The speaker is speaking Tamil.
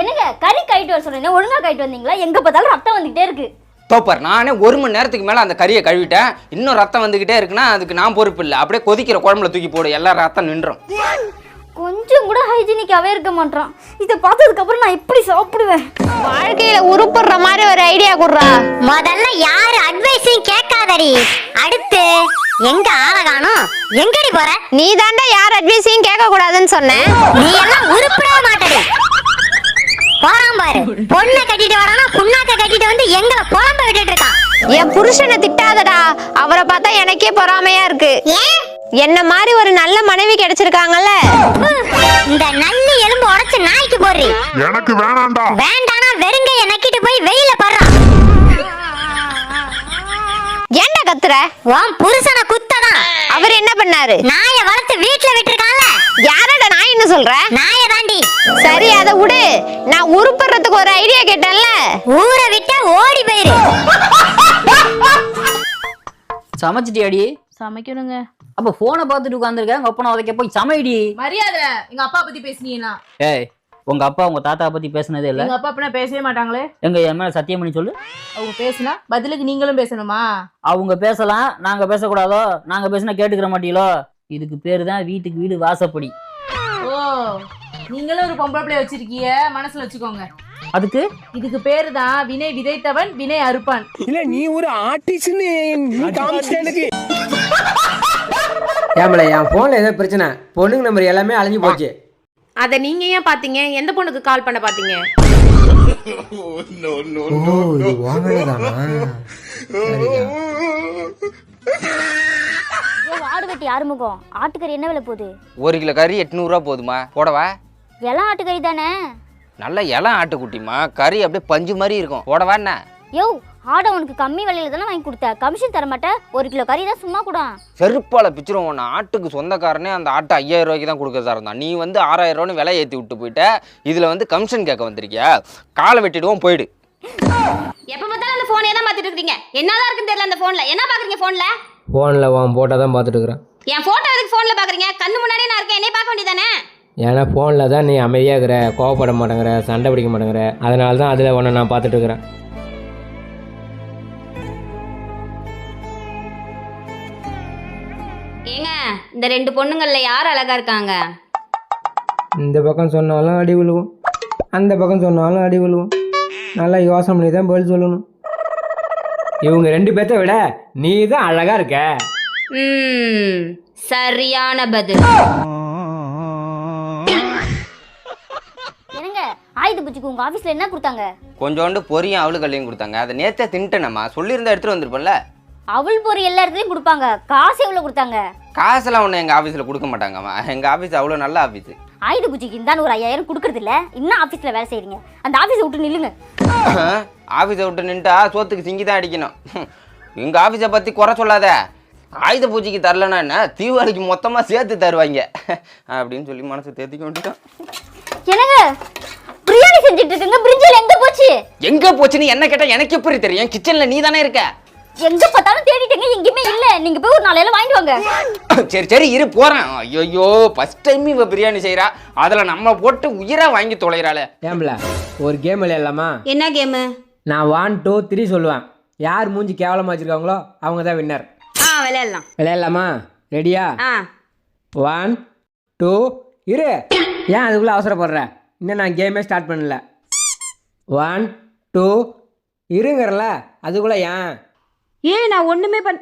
என்னங்க கறி கைட்டு வர சொன்னீங்க ஒழுங்கா கைட்டு வந்தீங்களா? எங்க பார்த்தாலும் ரத்தம் வந்துகிட்டே இருக்கு. தோப்பர் நானே ஒரு மணி நேரத்துக்கு மேலே அந்த கறியை கழுவிட்டேன். இன்னும் ரத்தம் வந்துக்கிட்டே இருக்குன்னா அதுக்கு நான் பொறுப்பு இல்லை. அப்படியே கொதிக்கிற குழம்புல தூக்கி போடு எல்லா ரத்தம் நின்றும். கொஞ்சம் கூட ஹைஜீனிக்காவே இருக்க மாட்டான் இதை பார்த்ததுக்கு அப்புறம் நான் எப்படி சாப்பிடுவேன்? வாழ்க்கையில உருப்படுற மாதிரி ஒரு ஐடியா குடுறா. முதல்ல யாரு அட்வைஸையும் கேட்காதடி. அடுத்து எங்க ஆள காணோம்? எங்கடி போற? நீ தாண்டா யார் அட்வைஸையும் கேட்க கூடாதுன்னு சொன்னேன் நீ எல்லாம் உருப்படவே மாட்டடி. போறான் பாரு. பொண்ணை கட்டிட்டு வரானா புண்ணாக்க கட்டிட்டு வந்து எங்களை புலம்ப விட்டுட்டு இருக்கான். என் புருஷனை திட்டாதடா. அவரை பார்த்தா எனக்கே பொறாமையா இருக்கு. ஏன்? என்ன மாதிரி ஒரு நல்ல மனைவி கிடைச்சிருக்காங்கல்ல. இந்த நல்லி எலும்பு உடைச்சு நாய்க்கு போடுறி. எனக்கு வேணாம்டா. வேண்டானா வெறுங்கைய நக்கிட்டு போய் வெயில படுறான். ஏன்டா கத்துற? உன் புருஷனை குத்ததான் அவர் என்ன பண்ணாரு? நாயை வளர்த்து வீட்டுல விட்டுருக்கான்ல. யாரடா என்ன சொல்ற? நாய தாண்டி. விடு. நான் உருப்படுறதுக்கு ஒரு ஐடியா கேட்டேன்ல. ஊரை விட்டா ஓடி போயிரு. சமைச்சிட்டியாடி சமைக்கணுங்க. அப்ப போனை பார்த்துட்டு உட்காந்துருக்க உங்க அப்பனை உதைக்க போய் சமைடி மரியாதை எங்க அப்பா பத்தி பேசுனீங்கன்னா. ஏய் உங்க அப்பா உங்க தாத்தா பத்தி பேசுனதே இல்ல. எங்க அப்பா அப்படின்னா பேசவே மாட்டாங்களே. எங்க என் மேல சத்தியம் பண்ணி சொல்லு. அவங்க பேசுனா பதிலுக்கு நீங்களும் பேசணுமா? அவங்க பேசலாம் நாங்க பேசக்கூடாதோ? நாங்க பேசினா கேட்டுக்கிற மாட்டீங்களோ? இதுக்கு பேரு தான் வீட்டுக்கு வீடு வாசப்படி. ஓ. நீங்களும் ஒரு பொம்பளை பிள்ளைய வச்சிருக்கீங்க. மனசுல வச்சுக்கோங்க. அதுக்கு? இதுக்கு பேரு தான் வினை விதைத்தவன் வினை அறுப்பான். இல்ல நீ ஒரு எனக்கு. ஏம்பல என் ஃபோனில் ஏதோ பிரச்சனை. பொண்ணுங்க நம்பர் எல்லாமே அழிஞ்சு போச்சு. அதை நீங்க ஏன் பாத்தீங்க எந்த பொண்ணுக்கு கால் பண்ண பாத்தீங்க ஓ இது வாங்கினதானா ஏன் ஆடு வெட்டி ஆறுமுகம். ஆட்டுக்கறி என்ன விலை போகுது? ஒரு கிலோ கறி எட்நூறுரூவா போதுமா. போடவா? இளம் ஆட்டுக்கறி தானே? நல்ல இளம் ஆட்டுக்குட்டிமா கறி அப்படியே பஞ்சு மாதிரி இருக்கும். போடவா என்ன? யோ ஆடை உனக்கு கம்மி விலையில தானே வாங்கி கொடுத்த. கமிஷன் தர மாட்டேன் ஒரு கிலோ கறி தான் சும்மா கூட. செருப்பால பிச்சிரும். உன்னை ஆட்டுக்கு சொந்தக்காரனே அந்த ஆட்டை ஐயாயிரம் ரூபாய்க்கு தான் கொடுக்கறதா இருந்தான் நீ வந்து ஆறாயிரம் ரூபான்னு விலை ஏற்றி விட்டு போயிட்ட. இதில் வந்து கமிஷன் கேட்க வந்திருக்கியா? காலை வெட்டிடுவோம் போயிடு. எப்ப பார்த்தாலும் அந்த போனே தான் பாத்துட்டு இருக்கீங்க என்னதான் இருக்குன்னு தெரியல அந்த போன்ல என்ன பாக்குறீங்க போன்ல ஃபோனில் உன் போட்டால் தான் பார்த்துட்டு இருக்கிறேன். என் போட்டோ எதுக்கு போன்ல பாக்குறீங்க கண்ணு முன்னாடியே நான் இருக்கேன். என்னைய பார்க்க வேண்டியதானே ஏன்னா ஃபோனில் தான் நீ அமைதியாக இருக்கிற கோவப்பட மாட்டேங்கிற சண்டை பிடிக்க மாட்டேங்கிற. அதனால தான் அதில் உன்னை நான் பார்த்துட்டு இருக்கிறேன் ஏங்க இந்த ரெண்டு பொண்ணுங்கள்ல யார் அழகா இருக்காங்க? இந்த பக்கம் சொன்னாலும் அடி விழுவும். அந்த பக்கம் சொன்னாலும் அடி விழுவும். நல்லா யோசனை பண்ணி தான் பதில் சொல்லணும். இவங்க ரெண்டு பேர்த்த விட நீ தான் அழகாக இருக்க. ம் சரியான பதில். ஆயுத பூச்சிக்கு உங்க ஆபீஸ்ல என்ன கொடுத்தாங்க? கொஞ்சோண்டு பொரியும் அவளு கல்லையும் கொடுத்தாங்க. அதை நேற்றே தின்ட்டேனம்மா. சொல்லியிருந்தா எடுத்துகிட்டு வந்திருப்பேன்ல அவள் பொரி எல்லா இடத்துலயும் கொடுப்பாங்க. காசு எவ்வளவு கொடுத்தாங்க? காசெல்லாம் ஒன்று எங்கள் ஆஃபீஸில் கொடுக்க மாட்டாங்கம்மா. எங்கள் ஆஃபீஸ் அவ்வளோ நல்ல ஆஃபீஸு ஆயுத பூச்சிக்கு இந்தாண்டு ஒரு ஐயாயிரம் கொடுக்கறது இல்ல. இன்னும் ஆபீஸ்ல வேலை செய்றீங்க. அந்த ஆபீஸை விட்டு நில்லுங்க. ஆஃபீஸை விட்டு நின்ட்டா சோத்துக்கு சிங்கி தான் அடிக்கணும். எங்கள் ஆஃபீஸை பற்றி குறை சொல்லாத. ஆயுத பூஜைக்கு தரலன்னா என்ன? தீபாவளிக்கு மொத்தமாக சேர்த்து தருவாங்க. அப்படின்னு சொல்லி மனசு தேத்திக்க வேண்டியதான் என்னங்க? பிரியாணி செஞ்சுட்டு இருக்குங்க பிரிஞ்சில் எங்க போச்சு? எங்கே போச்சுன்னு என்ன கேட்டால் எனக்கு எப்படி தெரியும்? கிச்சனில் நீ தானே இருக்க. எங்க பார்த்தாலும் தேடிட்டேங்க எங்கேயுமே இல்ல. நீங்க போய் ஒரு நாளையில வாங்கிட்டு வாங்க. சரி சரி இரு போகிறேன் ஐயோ ஃபஸ்ட் டைம் இவ பிரியாணி செய்கிறா அதில் நம்ம போட்டு உயிராக வாங்கி தொலைகிறாளே ஏம்பல ஒரு கேம் விளையாடலாமா? என்ன கேமு நான் ஒன் டூ த்ரீ சொல்லுவேன். யார் மூஞ்சி கேவலமாக வச்சுருக்காங்களோ அவங்க தான் வின்னர் ஆ விளையாடலாம். விளையாடலாமா? ரெடியா ஆ. ஒன் டூ இரு. ஏன் அதுக்குள்ளே அவசரப்படுற? இன்னும் நான் கேமே ஸ்டார்ட் பண்ணல. ஒன் டூ இருங்கிறல அதுக்குள்ளே ஏன்? ஏய் நான் ஒன்றுமே பண்